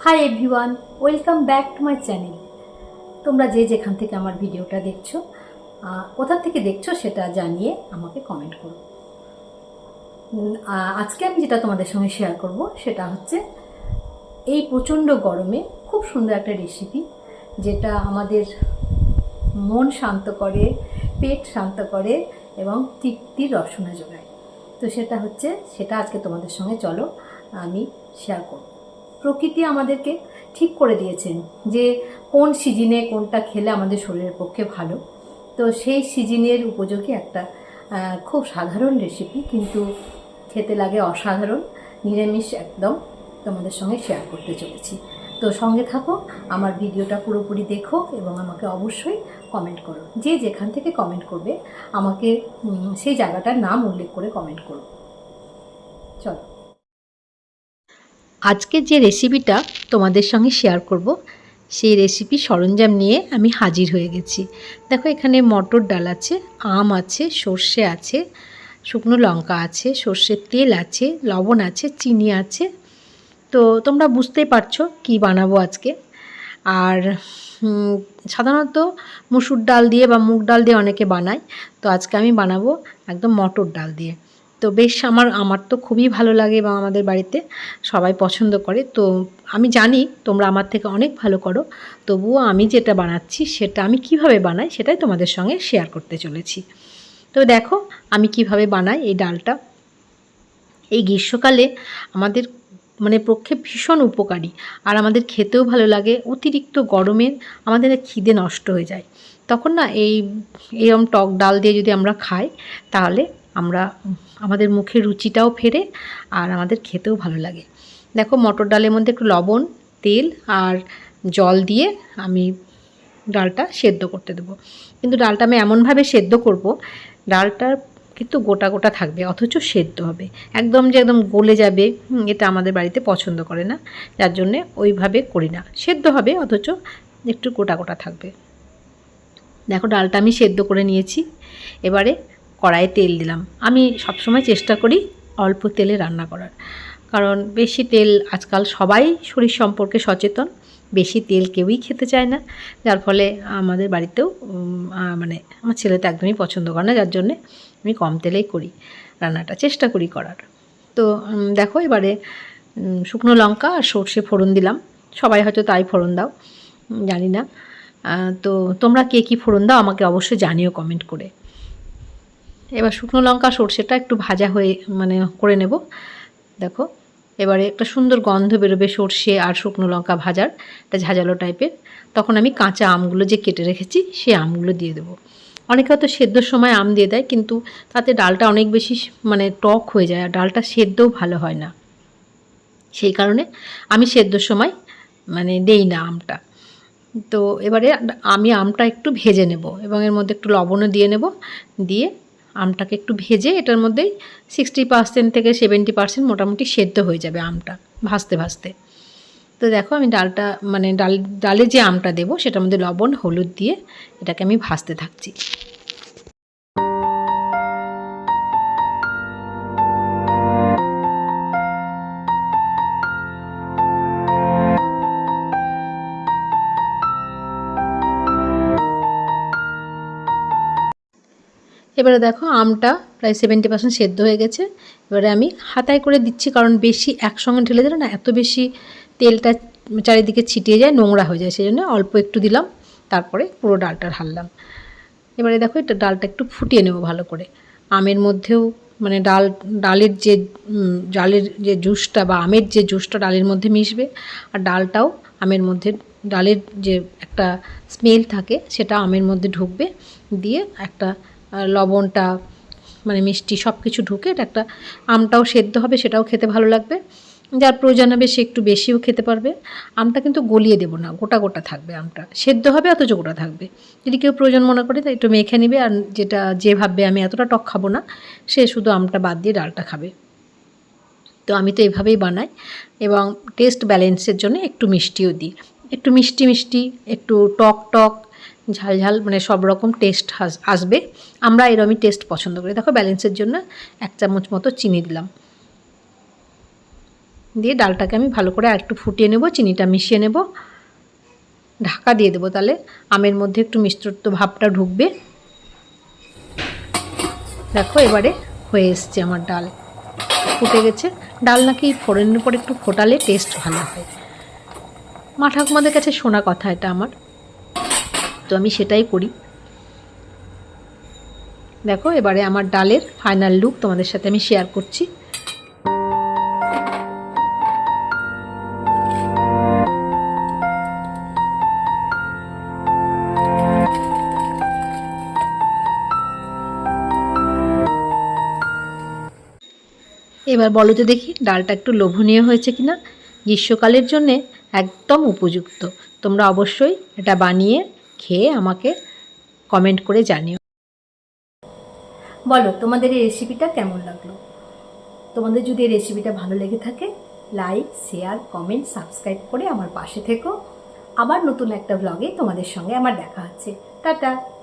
Hi everyone welcome back to my channel তোমরা যে যেখান থেকে আমার ভিডিওটা দেখছ আহ, কোথা থেকে দেখছ সেটা জানিয়ে আমাকে কমেন্ট করো। আজকে আমি যেটা তোমাদের সঙ্গে শেয়ার করব সেটা হচ্ছে এই প্রচণ্ড গরমে খুব সুন্দর একটা রেসিপি যেটা আমাদের মন শান্ত করে পেট শান্ত করে এবং তৃপ্তির রসনা যোগায়। তো সেটা হচ্ছে সেটা আজকে তোমাদের সঙ্গে চলো আমি শেয়ার করব। প্রকৃতি আমাদেরকে ঠিক করে দিয়েছেন যে কোন সিজনে কোনটা খেলে আমাদের শরীরের পক্ষে ভালো। তো সেই সিজনের উপযোগী একটা খুব সাধারণ রেসিপি কিন্তু খেতে লাগে অসাধারণ, নিরামিষ একদম তোমাদের সঙ্গে শেয়ার করতে চলেছি। তো সঙ্গে থাকো, আমার ভিডিওটা পুরোপুরি দেখো এবং আমাকে অবশ্যই কমেন্ট করো। যে যেখান থেকে কমেন্ট করবে, আমাকে সেই জায়গাটার নাম উল্লেখ করে কমেন্ট করো। চলো। আজকে যে রেসিপিটা তোমাদের সঙ্গে শেয়ার করব, সেই রেসিপি সরঞ্জাম নিয়ে আমি হাজির হয়ে গেছি। দেখো, এখানে মটর ডাল আছে, আম আছে, সর্ষে আছে, শুকনো লঙ্কা আছে, সর্ষের তেল আছে, লবণ আছে, চিনি আছে। তো তোমরা বুঝতেই পারছ কি বানাবো আজকে। আর সাধারণত মুসুর ডাল দিয়ে বা মুগ ডাল দিয়ে অনেকে বানায়। তো আজকে আমি বানাবো একদম মটর ডাল দিয়ে। তো বেশ আমার আমার তো খুবই ভালো লাগে এবং আমাদের বাড়িতে সবাই পছন্দ করে। তো আমি জানি তোমরা আমার থেকে অনেক ভালো করো। তবুও আমি যেটা বানাচ্ছি সেটা আমি কীভাবে বানাই সেটাই তোমাদের সঙ্গে শেয়ার করতে চলেছি। তো দেখো আমি কীভাবে বানাই এই ডালটা। এই গ্রীষ্মকালে আমাদের মানে পক্ষে ভীষণ উপকারী। আর আমাদের খেতেও ভালো লাগে, অতিরিক্ত গরমে আমাদের খিদে নষ্ট হয়ে যায়। তখন না এই, এরম টক ডাল দিয়ে যদি আমরা খাই তাহলে আমরা আমাদের মুখে রুচিটাও ফেরে আর আমাদের খেতেও ভালো লাগে। দেখো মটর ডালের মধ্যে একটু লবণ, তেল আর জল দিয়ে আমি ডালটা সেদ্ধ করতে দেবো। কিন্তু ডালটা আমি এমনভাবে সেদ্ধ করব, ডালটার কিন্তু গোটা গোটা থাকবে, অথচ সেদ্ধ হবে। একদম যে একদম গলে যাবে এটা আমাদের বাড়িতে পছন্দ করে না। যার জন্যে ওইভাবে করি না। সেদ্ধ হবে, অথচ একটু গোটা গোটা থাকবে। দেখো ডালটা আমি সেদ্ধ করে নিয়েছি। এবারে কড়াইয়ে তেল দিলাম। আমি সবসময় চেষ্টা করি অল্প তেলে রান্না করার। কারণ বেশি তেল আজকাল সবাই শরীর সম্পর্কে সচেতন, বেশি তেল কেউই খেতে চায় না। যার ফলে আমাদের বাড়িতেও মানে আমার ছেলে তো একদমই পছন্দ করে না, যার জন্যে আমি কম তেলেই করি, রান্নাটা চেষ্টা করি করার। তো দেখো এবারে শুকনো লঙ্কা আর সর্ষে ফোড়ন দিলাম। সবাই হয়তো তাই ফোড়ন দাও জানি না। তো তোমরা কে কী ফোড়ন দাও আমাকে অবশ্যই জানিও কমেন্ট করে। এবার শুকনো লঙ্কা, সর্ষেটা একটু ভাজা হয়ে মানে করে নেব। দেখো, এবারে একটা সুন্দর গন্ধ বেরোবে সর্ষে আর শুকনো লঙ্কা ভাজার, একটা ঝাঁঝালো টাইপের। তখন আমি কাঁচা আমগুলো যে কেটে রেখেছি সেই আমগুলো দিয়ে দেবো। অনেকে হয়তো সেদ্ধর সময় আম দিয়ে দেয়, কিন্তু তাতে ডালটা অনেক বেশি মানে টক হয়ে যায়, আর ডালটা সেদ্ধও ভালো হয় না। সেই কারণে আমি সেদ্ধর সময় মানে দেই না আমটা। তো এবারে আমি আমটা একটু ভেজে নেব এবং এর মধ্যে একটু লবণও দিয়ে নেব, দিয়ে আমটাকে একটু ভেজে এটার মধ্যে সিক্সটি পার্সেন্ট থেকে সেভেন্টি পার্সেন্ট মোটামুটি সেদ্ধ হয়ে যাবে আমটা, ভাজতে ভাজতে। তো দেখো আমি ডালটা মানে ডাল, ডালে যে আমটা দেবো সেটার মধ্যে লবণ, হলুদ দিয়ে এটাকে আমি ভাজতে থাকছি। এবারে দেখো আমটা প্রায় সেভেন্টি পার্সেন্ট সেদ্ধ হয়ে গেছে। এবারে আমি হাতায় করে দিচ্ছি, কারণ বেশি একসঙ্গে ঢেলে দিলে না এত বেশি তেলটা চারিদিকে ছিটিয়ে যায়, নোংরা হয়ে যায় সেই জন্য অল্প একটু দিলাম, তারপরে পুরো ডালটা ঢাললাম এবারে দেখো এটা ডালটা একটু ফুটিয়ে নেব ভালো করে। আমের মধ্যেও মানে ডাল, ডালের যে ডালের যে জুসটা বা আমের যে জুসটা ডালের মধ্যে মিশবে, আর ডালটাও আমের মধ্যে, ডালের যে একটা স্মেল থাকে সেটা আমের মধ্যে ঢুকবে, দিয়ে একটা লবণটা মানে মিষ্টি সব কিছু ঢুকে এটা একটা আমটাও সেদ্ধ হবে, সেটাও খেতে ভালো লাগবে। যার প্রয়োজন হবে সে একটু বেশিও খেতে পারবে। আমটা কিন্তু গলিয়ে দেবো না, গোটা গোটা থাকবে আমটা। সেদ্ধ হবে, অথচ গোটা থাকবে। যদি কেউ প্রয়োজন মনে করে, তাই একটু মেখে নেবে। আর যেটা, যে ভাববে, আমি এতটা টক খাব না, সে শুধু আমটা বাদ দিয়ে ডালটা খাবে। তো আমি তো এভাবেই বানাই এবং টেস্ট ব্যালেন্সের জন্য একটু মিষ্টিও দিই। একটু মিষ্টি মিষ্টি, একটু টক টক ঝাল ঝাল মানে সব রকম টেস্ট আসবে। আমরা এরমই টেস্ট পছন্দ করি। দেখো ব্যালেন্সের জন্য এক চামচ মতো চিনি দিলাম। দিয়ে ডালটাকে আমি ভালো করে একটু ফুটিয়ে নেব, চিনিটা মিশিয়ে নেব। ঢাকা দিয়ে দেবো তাহলে। আমের মধ্যে একটু মিষ্টত্ব ভাবটা ঢুকবে। দেখো এবারে হয়ে এসছে আমার ডাল। ফুটে গেছে। ডাল নাকি ফোড়নের পর একটু ফোটালে টেস্ট ভালো হয়। মা ঠাকুমাদের কাছে শোনা কথা এটা আমার। তো আমি সেটাই করি। দেখো, এবারে আমার ডালের ফাইনাল লুক তোমাদের সাথে আমি শেয়ার করছি। এবার বলো তো দেখি, ডালটা একটু লোভনীয় হয়েছে কিনা? গ্রীষ্মকালের জন্যে একদম উপযুক্ত। তোমরা অবশ্যই এটা বানিয়ে খেয়ে আমাকে কমেন্ট করে জানিও। বলো, তোমাদের এই রেসিপিটা কেমন লাগল? তোমাদের যদি এই রেসিপিটা ভালো লেগে থাকে লাইক শেয়ার কমেন্ট সাবস্ক্রাইব করে আমার পাশে থেকো। আবার নতুন একটা ব্লগে তোমাদের সঙ্গে আমার দেখা হচ্ছে। টাটা!